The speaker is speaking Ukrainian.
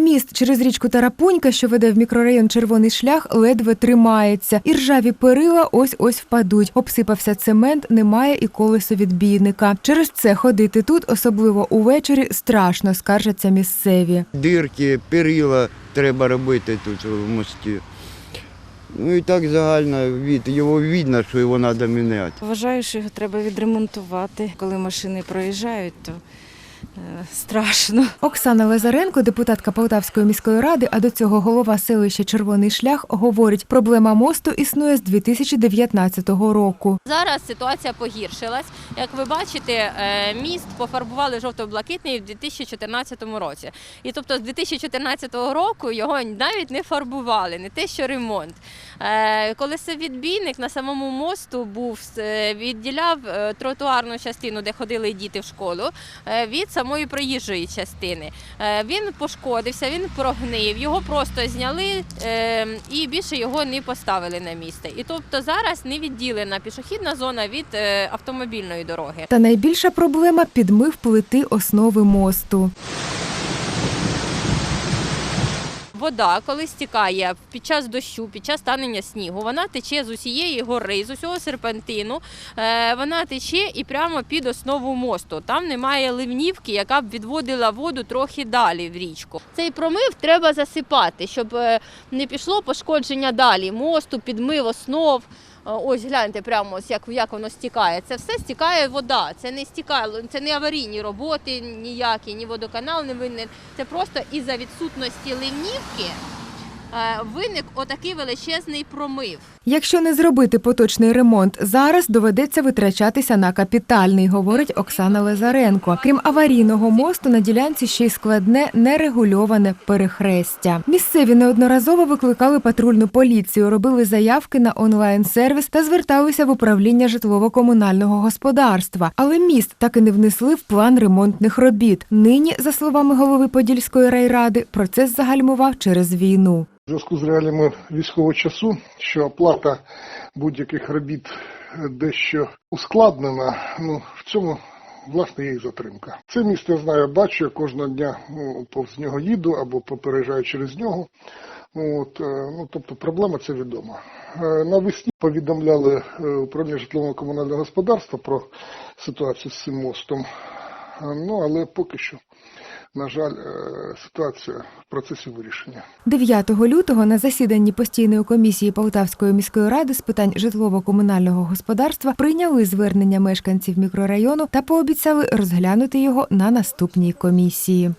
Міст через річку Тарапунька, що веде в мікрорайон Червоний шлях, ледве тримається. І ржаві перила ось-ось впадуть. Обсипався цемент, немає і колесовідбійника. Через це ходити тут, особливо увечері, страшно, скаржаться місцеві. дирки, перила треба робити тут в мості. Ну і так загально від його видно, що його треба міняти. Вважаю, що його треба відремонтувати. Коли машини проїжджають, то страшно. Оксана Лазаренко, депутатка Полтавської міської ради, а до цього голова селища Червоний шлях, говорить, проблема мосту існує з 2019 року. Зараз ситуація погіршилась. Як ви бачите, е, міст пофарбували жовто-блакитний в 2014 році. І тобто з 2014 року його навіть не фарбували, не те, що ремонт. Е, Колесовідбійник на самому мосту був е, відділяв е, тротуарну частину, де ходили діти в школу, е, від самої проїжджої частини. Е, Він пошкодився, він прогнив, його просто зняли е, і більше його не поставили на місце. І тобто зараз не відділена пішохідна зона від е, автомобільної дороги. Та найбільша проблема підмив плити основи мосту. Вода, коли стікає під час дощу, під час танення снігу, вона тече з усієї гори, з усього серпантину. Е, вона тече і прямо під основу мосту. Там немає ливнівки, яка б відводила воду трохи далі в річку. Цей промив треба засипати, щоб е, не пішло пошкодження далі мосту, підмив основ. Е, Ось гляньте прямо ось як, як воно стікає. Це все стікає вода. Це не стікає, це не аварійні роботи ніякі, ні водоканал не винен. Це просто із-за відсутності ливнівки е, виник отакий величезний промив. Якщо не зробити поточний ремонт зараз, доведеться витрачатися на капітальний, говорить Оксана Лазаренко. Крім аварійного мосту, на ділянці ще й складне нерегульоване перехрестя. Місцеві неодноразово викликали патрульну поліцію, робили заявки на онлайн-сервіс та зверталися в управління житлово-комунального господарства. Але міст так і не внесли в план ремонтних робіт. Нині, за словами голови Подільської райради, процес загальмував через війну. У зв'язку з реаліями військового часу, що оплата будь-яких робіт дещо ускладнена, ну в цьому власне є і затримка. Це місто я знаю, бачу, кожного дня ну, повз нього їду або попереджаю через нього. От, е, ну, тобто проблема це відома. Е, Навесні повідомляли е, управління житлового комунального господарства про ситуацію з цим мостом. Ну, але поки що, на жаль, е, ситуація в процесі вирішення. 9 лютого на засіданні постійної комісії Полтавської міської ради з питань житлово-комунального господарства прийняли звернення мешканців мікрорайону та пообіцяли розглянути його на наступній комісії.